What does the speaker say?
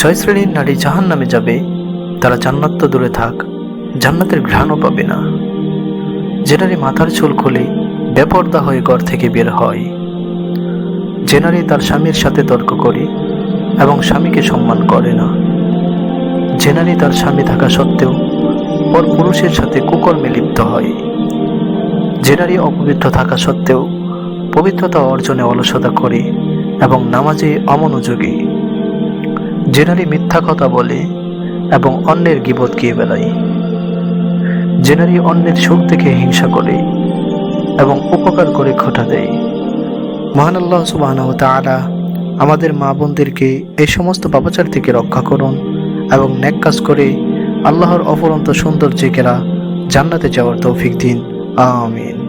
ছয় শ্রেণির নারী জাহান নামে যাবে, তারা জান্নাত তো দূরে থাক, জান্নাতের ঘ্রাণও পাবে না। যে নারী মাথার চুল খুলে বেপর্দা হয়ে ঘর থেকে বের হয়। যে নারী তার স্বামীর সাথে তর্ক করে এবং স্বামীকে সম্মান করে না। যে নারী তার স্বামী থাকা সত্ত্বেও ওর পুরুষের সাথে কুকর্মে লিপ্ত হয়। যে নারী অপবিত্র থাকা সত্ত্বেও পবিত্রতা অর্জনে অলসতা করে এবং নামাজে অমনোযোগী যে নারী মিথ্যা কথা বলে এবং অন্যের গিবত গিয়ে বেড়ায়। যে নারী অন্যের সুখ দেখে হিংসা করে এবং উপকার করে খোটা দেয়। মহান আল্লাহ সুবাহ তাআলা আমাদের মা বোনদেরকে এই সমস্ত পাপাচার থেকে রক্ষা করুন এবং ন্যাক কাজ করে আল্লাহর অপরন্ত সুন্দর জেকেরা জান্নাতে যাওয়ার তৌফিক দিন। আমিন।